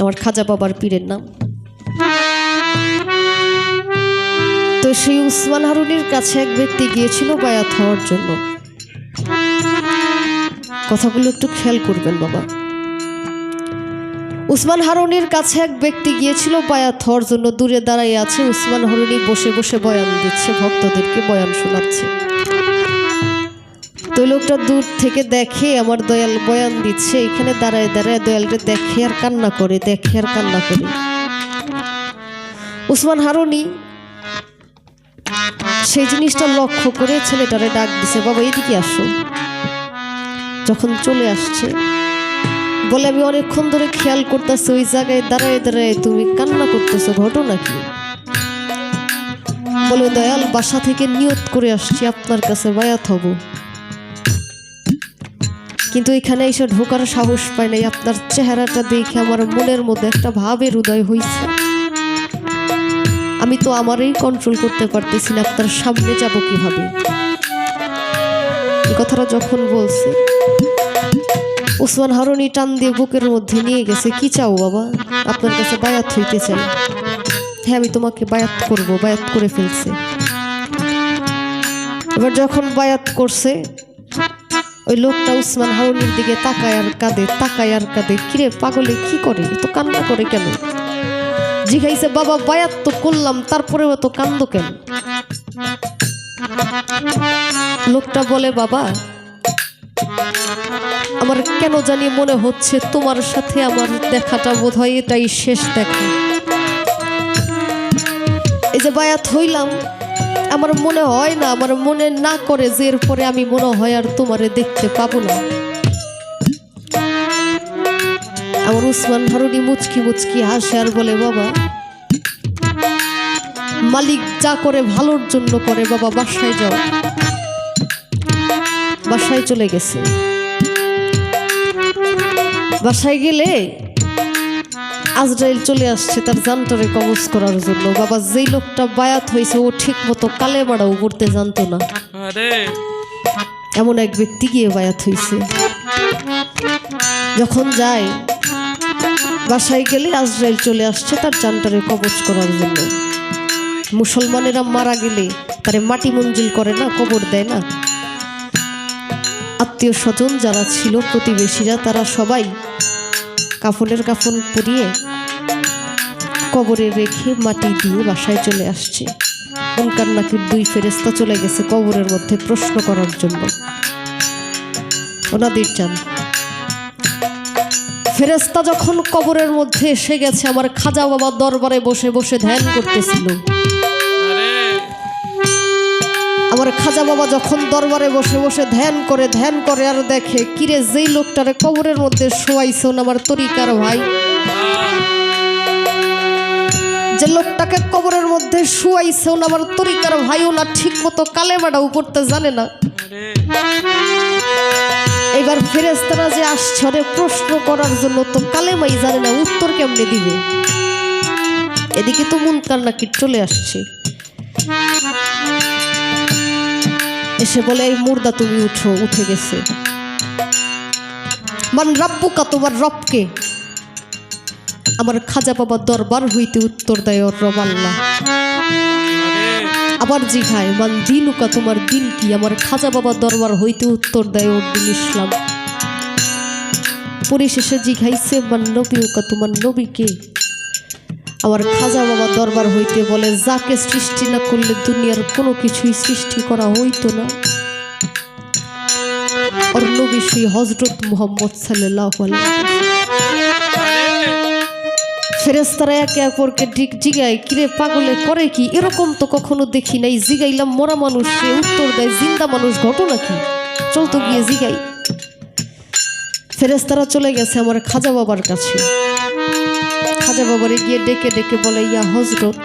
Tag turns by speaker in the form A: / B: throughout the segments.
A: আমার খাজা বাবার পীরের নাম। তো সেই উসমান হারুনির কাছে এক ব্যক্তি গিয়েছিল বায়াত হওয়ার জন্য। কথাগুলো একটু খেয়াল করবেন, বাবা। উসমান হারুনির কাছে এক ব্যক্তি গিয়েছিল বায়াত হওয়ার জন্য। দূরে দাঁড়াই আছে উসমান হারুনি বসে বসে বয়ান দিচ্ছে, ভক্তদেরকে বয়ান শোনাচ্ছে। তো লোকটা দূর থেকে দেখে, আমার দয়াল বয়ান দিচ্ছে, এখানে দাঁড়ায় দাঁড়ায় দয়ালটা দেখে আর কান্না করে, দেখে আর কান্না করে। উসমান হারুনি সেই জিনিসটা লক্ষ্য করে ছেলেটারে ডাক দিছে, বাবা, এদিকে আসো। যখন চলে আসছে, বলে, আমি অনেকক্ষণ ধরে খেয়াল করতেছি, ওই জায়গায় দাঁড়ায় দাঁড়ায় তুমি কান্না করতেছো, ঘটনা কি? বলে, দয়াল, বাসা থেকে নিয়ত করে আসছি, আপনার কাছে বায়াত হব। কিন্তু এখানে এসে ঢোকার সাহস পাই নাই আপনার চেহারাটা দেখে আমার মনের মধ্যে একটা ভাবের উদয় হয়েছে আমি তো আমারই কন্ট্রোল করতে পারতেছি না, আপনার সামনে যাব কীভাবে? কথাটা যখন বলছে, ওসমান হারুনি টান দিয়ে বুকের মধ্যে নিয়ে গেছে, কি চাও বাবা? আপনার কাছে বায়াত হইতে চাই হ্যাঁ আমি তোমাকে বায়াত করব, বায়াত করে ফেলছে। এবার যখন বায়াত করছে ওই লোকটা উসমান হারুনির দিকে তাকায় আর কাঁদে, তাকায় আর কাঁদে। কিরে পাগলে, কি করে? এ তো কান্না করে কেন? জিজ্ঞাইছে বাবা, বায়াত তো করলাম, তারপরেও তো কান্দ কেন? লোকটা বলে, বাবা, আমার কেন জানি মনে হচ্ছে তোমার সাথে আমার দেখাটা বোধ হয় এটাই শেষ দেখা। এই যে বায়াত হইলাম আমার মনে হয় না, আমার মনে না করে যে এরপরে আমি মনে হয় আর তোমারে দেখতে পাবো না। আমার উসমান হারুনি মুচকি মুচকি হাসে আর বলে, বাবা, মালিক যা করে ভালোর জন্য করে, বাবা, বাসায় যাও। বাসায় চলে গেছে। বাসায় গেলে আজরাইল চলে আসছে তার জানটারে কবজ করার জন্য। বাবা যেই লোকটা বায়াত হয়েছে ও ঠিক মতো কালে মারাও করতে জানতো না। এমন এক ব্যক্তি গিয়ে বায়াত হয়েছে। যখন যায় বাসায় গেলে আজরাইল চলে আসছে তার জানটারে কবজ করার জন্য। মুসলমানেরা মারা গেলে তারে মাটি মঞ্জিল করে না কবর দেয় না। আত্মীয় স্বজন যারা ছিল প্রতিবেশীরা তারা সবাই কাফনের কাফন পরিয়ে কবরে রেখে মাটি দিয়ে বাসায় চলে আসছে। উনকার নাকির দুই ফেরেস্তা চলে গেছে কবরের মধ্যে প্রশ্ন করার জন্য। ওনাদের চান ফেরেস্তা যখন কবরের মধ্যে এসে গেছে, আমার খাজা বাবা দরবারে বসে বসে ধ্যান করতেছিল। আমার খাজা বাবা যখন দরবারে বসে বসে ধ্যান করে ধ্যান করে, আর দেখে, কিরে, যেই লোকটারে কবরের মধ্যে শোয়াইছেন আমার তরিকার ভাই? যে লোকটাকে কবরের মধ্যে শুয়াইছে আমার তরিকার ভাইও না ঠিক মতো কালেমাটা উপরতে জানে না। এবার ফেরেস্তারা যে আশ্চর্যে প্রশ্ন করার জন্য তো কালেমাই জানে না, উত্তর কেমনে দিবে? এদিকে তো মুনকার নাকি চলে আসছে। এসে বলে, এই মুর্দা তুমি উঠো, উঠে গেছে। মান রাব্বুকা, তোমার রবকে? আমার খাজা বাবা দরবার হইতে উত্তর দেয়, ওর রব আল্লাহ।
B: আরে
A: আবার জিঘায় মান দিনুকা, তোমার দিন কি? আমার খাজা বাবা দরবার হইতে উত্তর দেয়, ওর দিন ইসলাম। পরিশেষে জিঘাইছে মান নবীকা তোমার নবীকে আমার খাজা বাবা দরবার হইতে বলে, যাকে সৃষ্টি না করলে দুনিয়ার কোনো কিছুই সৃষ্টি করা হইতো না। ওর নবী হজরত মোহাম্মদ সাল্লাহ ফেরেস্তারা একে অপরকে ঠিক জিগায়, কিরে পাগলে, করে কি? এরকম তো কখনো দেখি নাই। জিগাইলাম মরা মানুষ, সে উত্তর দেয়, জিন্দা মানুষ, ঘটনা কি? চল তো গিয়ে জিগাই। ফেরেস্তারা চলে গেছে আমার খাজা বাবার কাছে। খাজা বাবারে গিয়ে ডেকে ডেকে বলে, ইয়া হজরত,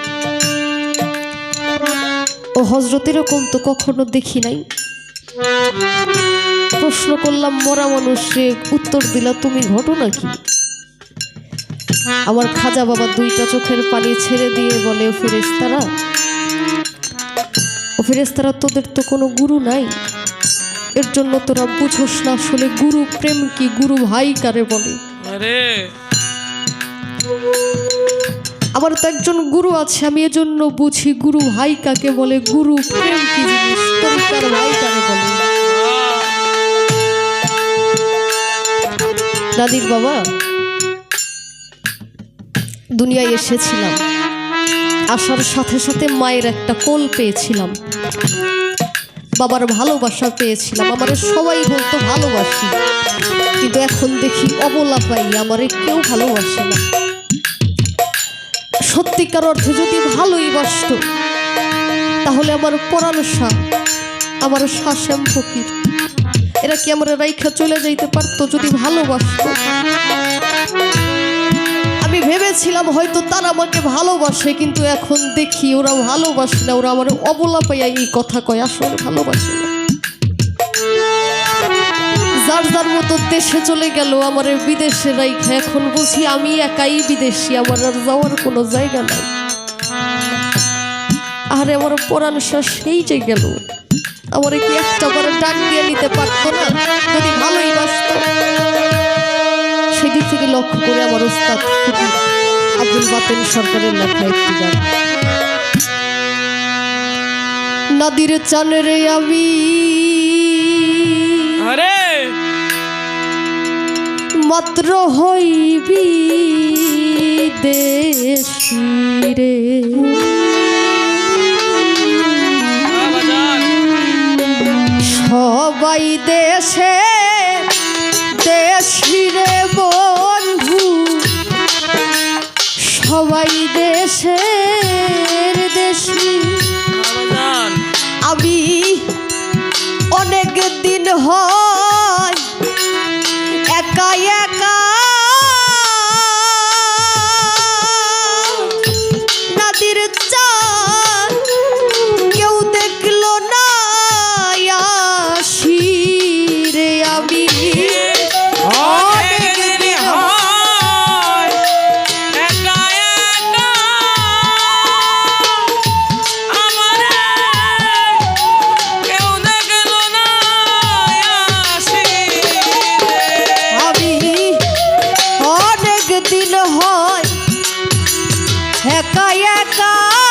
A: ও হজরত, এরকম তো কখনো দেখি নাই। প্রশ্ন করলাম, মরা মানুষ উত্তর দিলা, তুমি ঘটনা কি? আমার খাজা বাবা দুইটা চোখের পানি ছেড়ে দিয়ে বলে ফেরেস্তারা ও ফেরেস্তারা তোদের তো কোনো গুরু নাই। এর জন্য তোরা বুঝোস না, আসলে গুরু প্রেম কি, গুরু ভাই কারে বলে? আমার তো একজন গুরু আছে, আমি এজন্য বুঝি গুরু ভাই কাকে বলে? গুরু দাদির বাবা, দুনিয়ায় এসেছিলাম। আসার সাথে সাথে মায়ের একটা কোল পেয়েছিলাম। বাবার ভালোবাসা পেয়েছিলাম। আমার সবাই বলতো ভালোবাসি। কিন্তু এখন দেখি অবলা পাই আমারে কেউ ভালোবাসে না। সত্যিকার অর্থে যদি ভালোই বাসত, তাহলে আমার পরাণসা আমার শাসেম ফকির। এরা কি আমার রাইখা চলে যাইতে পারতো যদি ভালোবাসতো? আমি ভেবেছিলাম হয়তো তারা আমাকে ভালোবাসে, কিন্তু এখন দেখি ওরা ভালোবাসে না, ওরা আমার অবলা পাইয়া এই কথা কয়, আসলে ভালোবাসে। যার মতো দেশে চলে গেল, আমার বিদেশে রাইখা এখন বুঝি আমি একাই বিদেশি, আমার আর যাওয়ার কোনো জায়গা নাই। আরে, আমার পরাণ সেই যে গেল। আমার কি একটা বড় ডাক দিয়ে নিতে পারতো না? যদি ভালোই বাসত সেদিক থেকে লক্ষ্য করে আমার ফকির আব্দুল বাতেন সরকারের লেখা একটি গান। নদীর চানরে আমি
B: আরে!
A: মাত্র হইবি দেশিরে। সবাই দেশে একা একা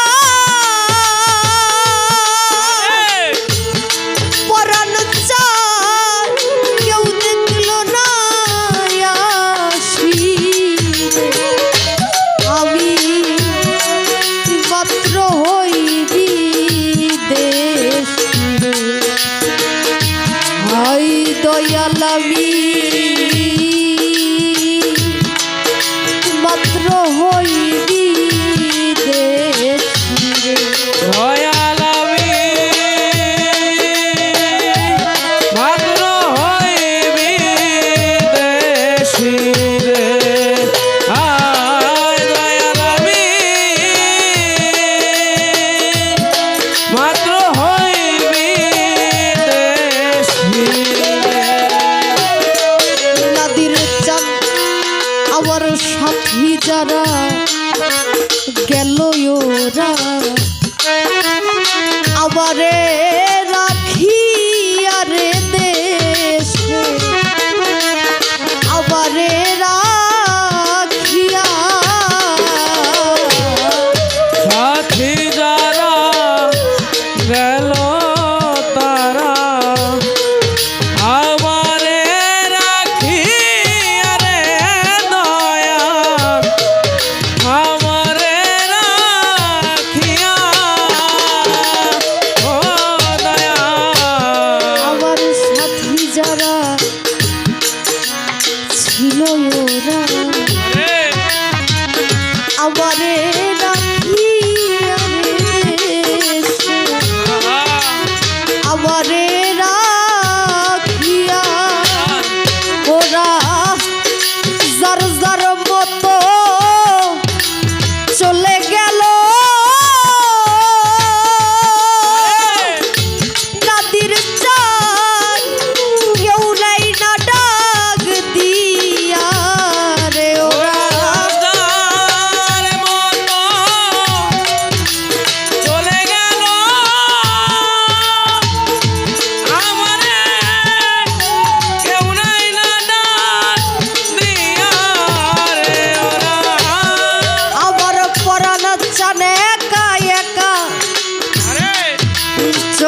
A: ছিল ওরা। আমারে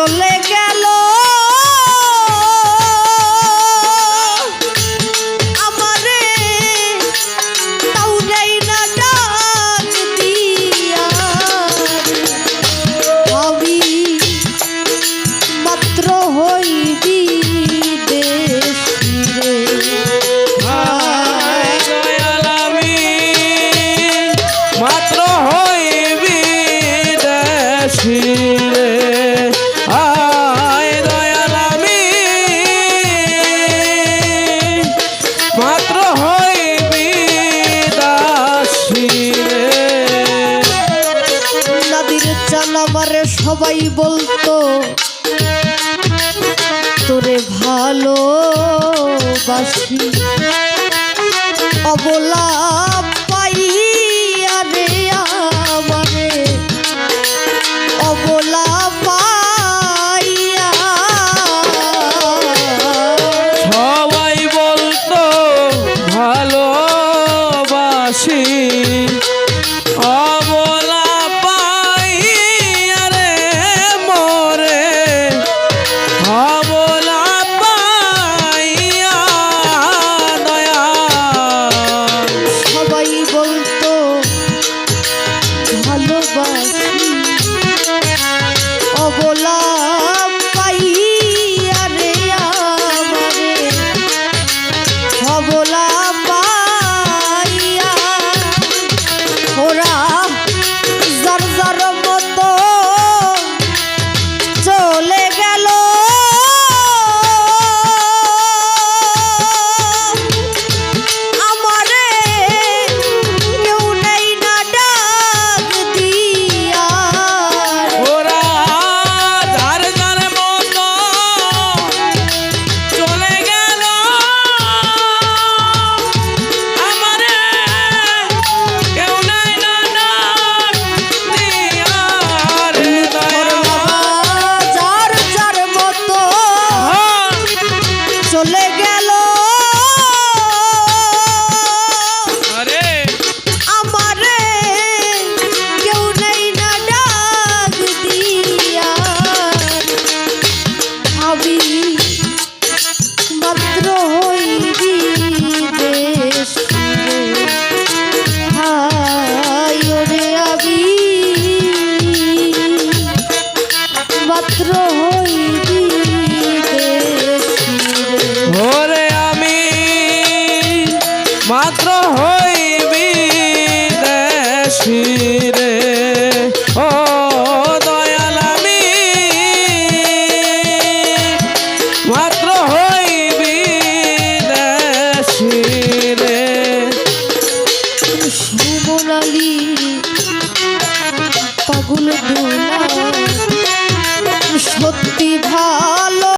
A: your legs. তোরে ভালো বাসি অবলা মাত্র হইবি